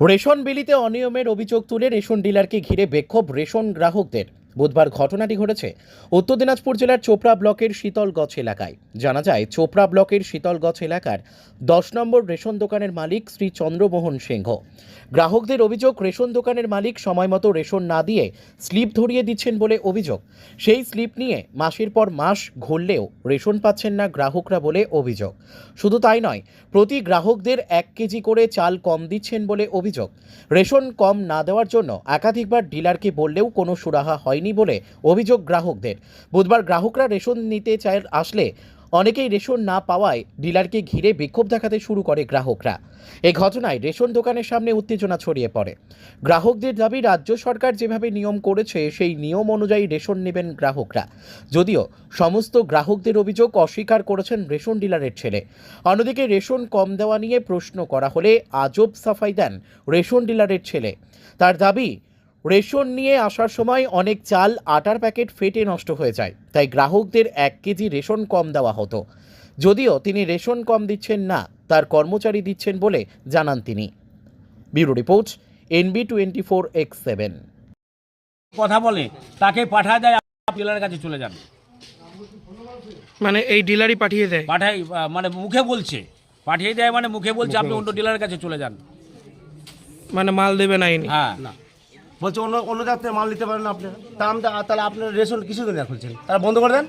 Ration বিলিতে অনিয়মের অভিযোগ তুলে রেশন ডিলারকে ঘিরে বিক্ষোভ রেশন গ্রাহকদের। বুধবার ঘটনাটি ঘটেছে উত্তর দিনাজপুর জেলার চোপড়া ব্লকের শীতলগছ এলাকায়। জানা যায়, চোপড়া ব্লকের শীতলগছ এলাকার দশ নম্বর রেশন দোকানের মালিক শ্রী চন্দ্রমোহন সিংহ। গ্রাহকদের অভিযোগ, রেশন দোকানের মালিক সময়মতো রেশন না দিয়ে স্লিপ ধরিয়ে দিচ্ছেন বলে অভিযোগ। সেই স্লিপ নিয়ে মাসের পর মাস ঘুরলেও রেশন পাচ্ছেন না গ্রাহকরা বলে অভিযোগ। শুধু তাই নয়, প্রতি গ্রাহকদের এক কেজি করে চাল কম দিচ্ছেন বলে অভিযোগ। রেশন কম না দেওয়ার জন্য একাধিকবার ডিলারকে বললেও কোনো সুরাহা হয়নি। বলে অভিযোগ গ্রাহকদের। বুধবার গ্রাহকরা রেশন নিতে চায় আসলে অনেকেই রেশন না পাওয়ায় ডিলারকে ঘিরে বিক্ষোভ দেখাতে শুরু করে গ্রাহকরা। এই ঘটনায় রেশন দোকানের সামনে উত্তেজনা ছড়িয়ে পড়ে। গ্রাহকদের দাবি, রাজ্য সরকার যেভাবে নিয়ম করেছে, সেই নিয়ম অনুযায়ী রেশন নেবেন গ্রাহকরা। যদিও সমস্ত গ্রাহকদের অভিযোগ অস্বীকার করেছেন রেশন ডিলারের ছেলে। অন্যদিকে রেশন কম দেওয়া নিয়ে প্রশ্ন করা হলে আজব সাফাই দেন রেশন ডিলারের ছেলে। তার দাবি রেশন নিয়ে আসার সময় অনেক চাল আটার প্যাকেট ফেটে নষ্ট হয়ে যায় তাই গ্রাহকদের এক কেজি রেশন কম দেওয়া হতো। যদিও তিনি রেশন কম দিচ্ছেন না তার কর্মচারী দিচ্ছেন বলে জানান তিনি। Bureau report NB twenty four X seven. কথা বলে তাকে পাঠায় দেয় ডিলারের কাছে চলে যান। মানে এই ডিলারই পাঠিয়ে দেয়? পাঠাই মানে মুখে বলছে। পাঠিয়ে দেয় মানে মুখে বলছে আপনি অন্য ডিলারের কাছে চলে যান। মানে মাল দেবে না ইনি? হ্যাঁ। না। বলছে অন্য অন্য যাত্রে মাল নিতে পারেন না আপনারা তা আমরা তাহলে আপনার রেশন কিছু দিন খুলছেন তারা বন্ধ করে দেন।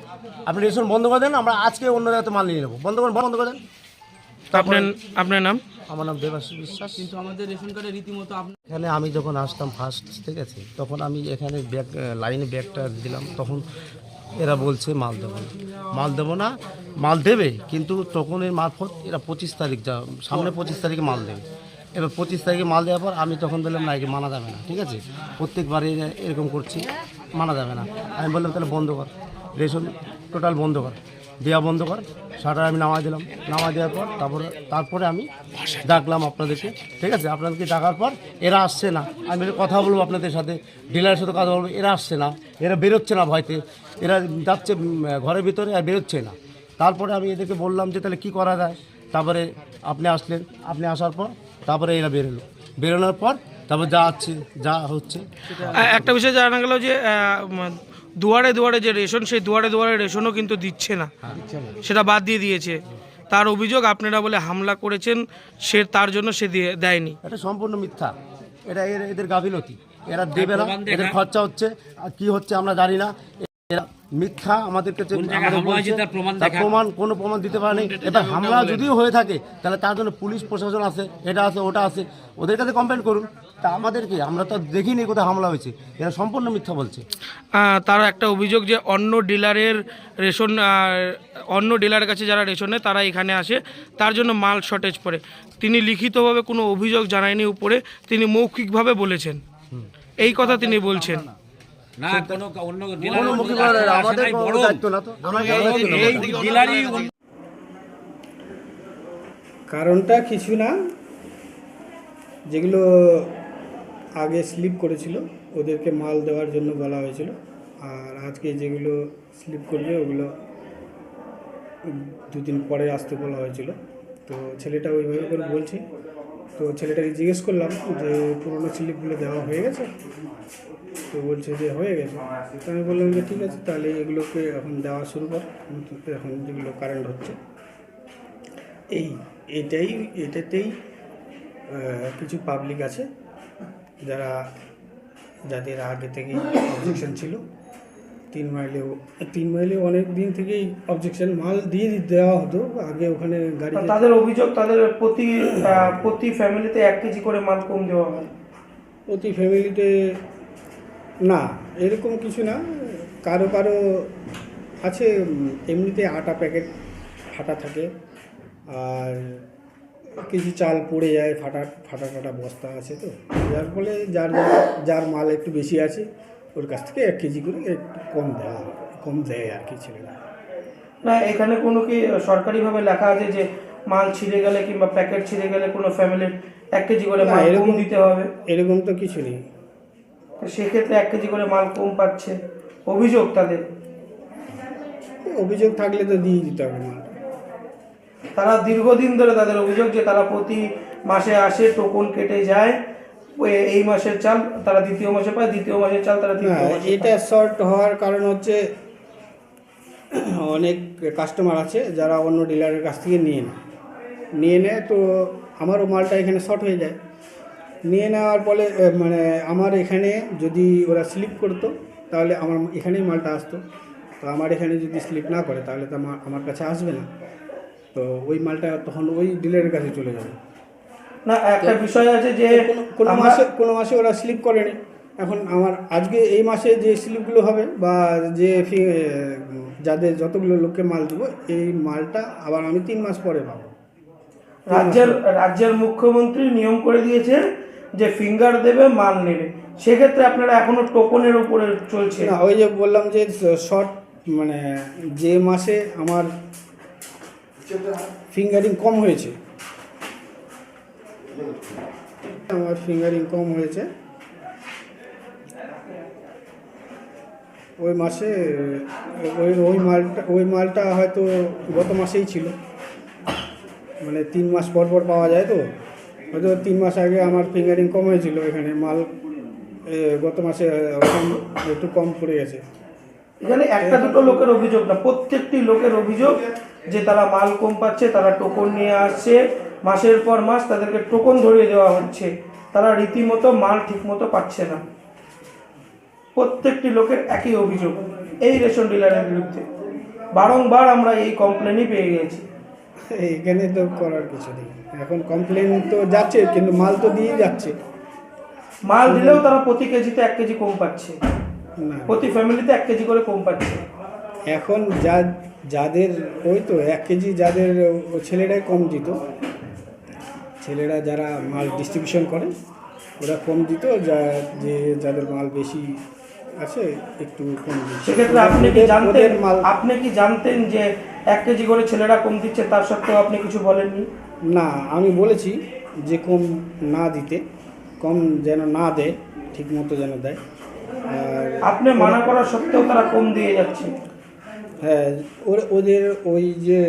আপনি রেশন বন্ধ করে দেন আমরা আজকে অন্য যাত্রে মাল নিয়ে নেব। বন্ধ করে বন্ধ করে দেন। আপনার আপনার নাম? আমার নাম দেবাশিস বিশ্বাস। কিন্তু আমাদের রেশন কার্ডে রীতিমতো এখানে আমি যখন আসতাম ফার্স্ট ঠিক আছে তখন আমি এখানে ব্যাগ লাইনে ব্যাগটা দিলাম। তখন এরা বলছে মাল দেবো না। মাল দেবো না মাল দেবে কিন্তু টোকনের মারফত এরা পঁচিশ তারিখ যা সামনে পঁচিশ তারিখে মাল দেবে। এবার পঁচিশ তারিখে মাল দেওয়ার পর আমি তখন বললাম, না, একে মানা যাবে না। ঠিক আছে? প্রত্যেকবারই এরকম করছি, মানা যাবে না। আমি বললাম, তাহলে বন্ধ কর। রেশন টোটাল বন্ধ কর। দেওয়া বন্ধ কর। শাটার আমি নামাই দিলাম। নামাই দেওয়ার পর তারপরে তারপরে আমি ডাকলাম আপনাদেরকে। ঠিক আছে? আপনাদেরকে ডাকার পর এরা আসছে না। আমি কথা বলব আপনাদের সাথে। ডিলারের সাথে কথা বলব। এরা আসছে না। এরা বেরোচ্ছে না ভয়তে। এরা যাচ্ছে ঘরের ভিতরে আর বেরোচ্ছে না। তারপরে আমি এদেরকে বললাম যে, তাহলে কী করা যায়? তারপরে আপনি আসলেন। আপনি আসার পর তারপরে এরা বেরোলো। বেরোনোর পর তারপর যা আছে যা হচ্ছে একটা বিষয় জানা গেল যে দুয়ারে দুয়ারে যে রেশন সেই দুয়ারে দুয়ারে রেশনও কিন্তু দিচ্ছে না। সেটা বাদ দিয়ে দিয়েছে। তার অভিযোগ আপনারা বলে হামলা করেছেন সে তার জন্য সে দিয়ে দেয়নি। এটা সম্পূর্ণ মিথ্যা। এটা এদের গাফিলতি। এরা দেবে না এদের খরচা হচ্ছে কি হচ্ছে আমরা জানি না। মিথ্যা আমাদের কাছে তার প্রমাণ কোনো প্রমাণ দিতে পারেনি। এবার হামলা যদিও হয়ে থাকে তাহলে তার জন্য পুলিশ প্রশাসন আছে এটা আছে ওটা আছে। ওদের কাছে কমপ্লেন করুন। তা আমাদেরকে আমরা তো দেখিনি কোথায় হামলা হয়েছে। এরা সম্পূর্ণ মিথ্যা বলছে। তার একটা অভিযোগ যে অন্য ডিলারের রেশন অন্য ডিলারের কাছে যারা রেশন নেয় তারা এখানে আসে। তার জন্য মাল শর্টেজ পড়ে। তিনি লিখিতভাবে কোনো অভিযোগ জানায়নি উপরে তিনি মৌখিকভাবে বলেছেন। এই কথা তিনি বলছেন। না কোনো অন্য আমাদের দায়িত্ব না তো। কারণটা কিছু না। যেগুলো আগে স্লিপ করেছিল ওদেরকে মাল দেওয়ার জন্য বলা হয়েছিল। আর আজকে যেগুলো স্লিপ করবে ওগুলো দুদিন পরে আসতে বলা হয়েছিল। তো ছেলেটা ওইভাবে করে বলছে। তো ছেলেটাকে জিজ্ঞেস করলাম যে পুরোনো স্লিপগুলো দেওয়া হয়ে গেছে? তো বলছে যে হয়ে গেছে। তো আমি বললাম যে ঠিক আছে, তাহলে এগুলোকে এখন দেওয়া শুরু কর। এখন যেগুলো কারেন্ট হচ্ছে। এই, এটাই, এটাতেই কিছু পাবলিক আছে। যারা, যাদের আগে থেকেই অবজেকশন ছিল। তিন মাইলেও তিন মাইলে অনেক দিন থেকেই অবজেকশন মাল দিয়ে দেওয়া হতো আগে ওখানে গাড়ি তাদের অভিযোগ তাদের প্রতি প্রতি ফ্যামিলিতে এক কেজি করে মাল কম দেওয়া হয়? প্রতি ফ্যামিলিতে না এরকম কিছু না। কারও কারও আছে এমনিতে আটা প্যাকেট ফাটা থাকে আর কিছু চাল পড়ে যায় ফাটা ফাটা ফাটা বস্তা আছে তো। যার ফলে যার যার- যার মাল একটু বেশি আছে ওর কাছ থেকে এক কেজি করে একটু কম দেওয়া কম দেয় আর কি ছেলেরা। না এখানে কোনো কি সরকারিভাবে লেখা আছে যে মাল ছিঁড়ে গেলে কিংবা প্যাকেট ছিঁড়ে গেলে কোনো ফ্যামিলির এক কেজি করে মাল এরকম- দিতে হবে? এরকম তো কিছু নেই। সেক্ষেত্রে এক কেজি করে মাল কম পাচ্ছে। অভিযোগ তাদের? অভিযোগ থাকলে তো দিয়ে দিতে হবে মাল তারা দীর্ঘদিন ধরে তাদের অভিযোগ যে তারা প্রতি মাসে আসে টোকন কেটে যায়। এই মাসের চাল তারা দ্বিতীয় মাসে পায় দ্বিতীয় মাসের চাল তারা এটা শর্ট হওয়ার কারণ হচ্ছে অনেক কাস্টমার আছে যারা অন্য ডিলারের কাছ থেকে নিয়ে নেয়। নিয়ে নেয় তো আমারও মালটা এখানে শর্ট হয়ে যায়। নিয়ে নেওয়ার ফলে মানে আমার এখানে যদি ওরা স্লিপ করতো তাহলে আমার এখানেই মালটা আসতো। তো আমার এখানে যদি স্লিপ না করে তাহলে তো আমার আমার কাছে আসবে না। তো ওই মালটা তখন ওই ডিলারের কাছে চলে যাবে। না একটা বিষয় আছে যে কোনো কোনো মাসে কোনো মাসে ওরা স্লিপ করেনি। এখন আমার আজকে এই মাসে যে স্লিপগুলো হবে বা যে যাদের যতগুলো লোককে মাল দেবো এই মালটা আবার আমি তিন মাস পরে পাবো। রাজ্যের রাজ্যের মুখ্যমন্ত্রী নিয়ম করে দিয়েছে যে ফিঙ্গার দেবে মাল নেবে। সেক্ষেত্রে আপনারা এখনও টোকনের উপরে চলছে। না ওই যে বললাম যে শর্ট মানে যে মাসে আমার ফিঙ্গারিং কম হয়েছে আমার ফিঙ্গারিং কম হয়েছে। ওই মাসে, ওই ওই মালটা ওই মালটা হয়তো গত মাসেই ছিল। মানে তিন মাস পর পর পাওয়া যায় তো। হয়তো তিন মাস আগে আমার ফিঙ্গারিং কম হয়েছিল এখানে। মাল গত মাসে একটু কম পড়ে গেছে। এখানে একটা দুটো লোকের অভিযোগ না, প্রত্যেকটি লোকের অভিযোগ যে তারা মাল কম পাচ্ছে, তারা টোকন নিয়ে আসছে। মাসের পর মাস তাদেরকে টোকন ধরিয়ে দেওয়া হচ্ছে। তারা রীতিমতো মাল ঠিকমতো পাচ্ছে না। প্রত্যেকটি লোকের একই অভিযোগ এই রেশন ডিলারের বিরুদ্ধে। বারংবার আমরা এই কমপ্লেনই পেয়ে গেছি। এখানে তো করার কিছু নেই। এখন কমপ্লেন তো যাচ্ছে কিন্তু মাল তো দিয়ে যাচ্ছে। মাল দিলেও তারা প্রতি কেজিতে এক কেজি কম পাচ্ছে। প্রতি ফ্যামিলিতে এক কেজি করে কম পাচ্ছে। এখন যা যাদের ওই তো এক কেজি যাদের ছেলেরাই কম দিত। ছেলেরা যারা মাল ডিস্ট্রিবিউশন করে ওরা কম দিত যা যে যাদের মাল বেশি আছে একটু কম সেক্ষেত্রে আপনি কি জানতেন মাল আপনি কি জানতেন যে এক কেজি করে ছেলেরা কম দিচ্ছে তার সত্ত্বেও আপনি কিছু বলেননি? না আমি বলেছি যে কম না দিতে কম যেন না দেয় ঠিক মতো যেন দেয়। আর আপনি মানা করা সত্ত্বেও তারা কম দিয়ে যাচ্ছে। হ্যাঁ ওদের ওই যে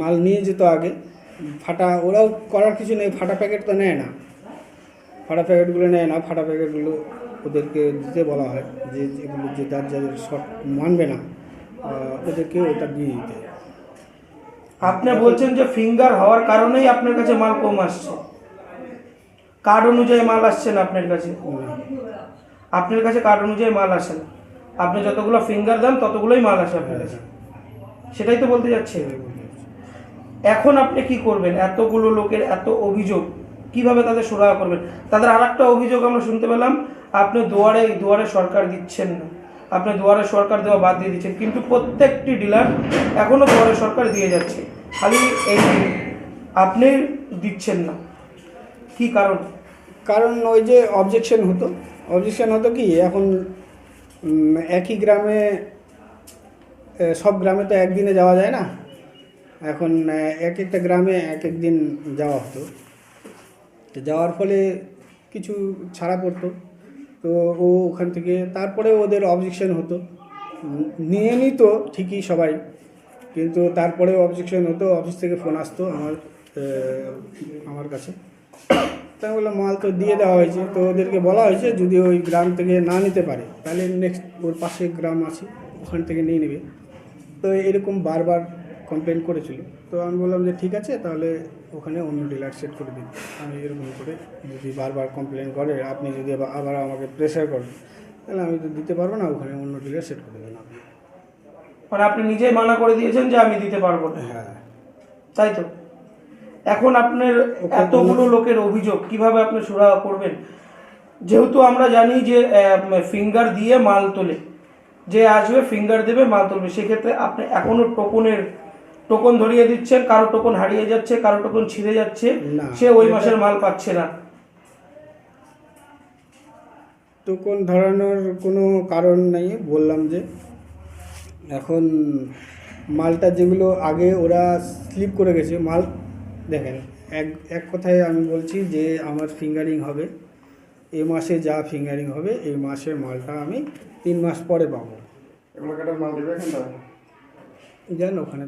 মাল নিয়ে যেত আগে ফাটা, ওরাও করার কিছু নেই, ফাটা প্যাকেট তো নেয় না। ফাটা প্যাকেটগুলো নেয় না, ফাটা প্যাকেটগুলো ওদেরকে দিতে বলা হয়, যে যেগুলো যে যার যাদের শর্ট মানবে না ওদেরকে ওটা দিয়ে দিতে। আপনি বলছেন যে ফিঙ্গার হওয়ার কারণেই আপনার কাছে মাল কম আসছে। কার্ড অনুযায়ী মাল আসছে না আপনার কাছে? আপনার কাছে কার্ড অনুযায়ী মাল আসে না। আপনি যতগুলো ফিঙ্গার দেন, ততগুলোই মাল আসে আপনার কাছে। সেটাই তো বলতে যাচ্ছে। এখন আপনি কি করবেন? এতগুলো লোকের এত অভিযোগ, কীভাবে তাদের সুরাহা করবেন? তাদের আর একটা অভিযোগ আমরা শুনতে পেলাম, আপনি দুয়ারে দুয়ারে সরকার দিচ্ছেন না। আপনি দুয়ারে সরকার দেওয়া বাদ দিয়ে দিচ্ছেন, কিন্তু প্রত্যেকটি ডিলার এখনও দুয়ারে সরকার দিয়ে যাচ্ছে। খালি এই আপনি দিচ্ছেন না। কি কারণ? কারণ ওই যে অবজেকশন হতো। অবজেকশন হতো কি, এখন একই গ্রামে সব গ্রামে তো একদিনে যাওয়া যায় না। এখন এক একটা গ্রামে এক এক দিন যাওয়া হতো। তো যাওয়ার ফলে কিছু ছাড়া পড়তো। তো ও ওখান থেকে, তারপরে ওদের অবজেকশন হতো। নিয়ে নিত ঠিকই সবাই, কিন্তু তারপরে অবজেকশন হতো অফিস থেকে ফোন আসতো আমার আমার কাছে। তাই বললাম, মাল তো দিয়ে দেওয়া হয়েছে। তো ওদেরকে বলা হয়েছে, যদি ওই গ্রাম থেকে না নিতে পারে, তাহলে নেক্সট ওর পাশে গ্রাম আছে, ওখান থেকে নিয়ে নেবে। তো এরকম বারবার কমপ্লেন করেছিল। তো আমি বললাম যে ঠিক আছে তাহলে ওখানে অন্য ডিলার সেট করে দিন। আমি এরকম করে যদি বারবার কমপ্লেন করে আপনি যদি আবার আমাকে প্রেশার করেন তাহলে আমি তো দিতে পারব না ওখানে অন্য ডিলার সেট করে দেবেন আপনি। মানে আপনি নিজেই মানা করে দিয়েছেন যে আমি দিতে পারব না। হ্যাঁ। তাই তো? এখন আপনার এতগুলো লোকের অভিযোগ কীভাবে আপনি সুরাহা করবেন? যেহেতু আমরা জানি যে ফিঙ্গার দিয়ে মাল তোলে। যে আসবে ফিঙ্গার দেবে মাল তুলবে। সেক্ষেত্রে আপনি এখনও টোকনের টোকন ধরিয়ে দিচ্ছেন কারও টোকন হারিয়ে যাচ্ছে কারও টোকন ছিঁড়ে যাচ্ছে না। সে ওই মাসের মাল পাচ্ছে না। টোকন ধরানোর কোনো কারণ নেই বললাম যে। এখন মালটা যেগুলো আগে ওরা স্লিপ করে গেছে মাল দেখেন এক এক কথায় আমি বলছি যে আমার ফিঙ্গারিং হবে এই মাসে যা ফিঙ্গারিং হবে এই মাসের মালটা আমি তিন মাস পরে পাবো। এগুলো কাটার মাল দেবে এখানটা জান ওখানে।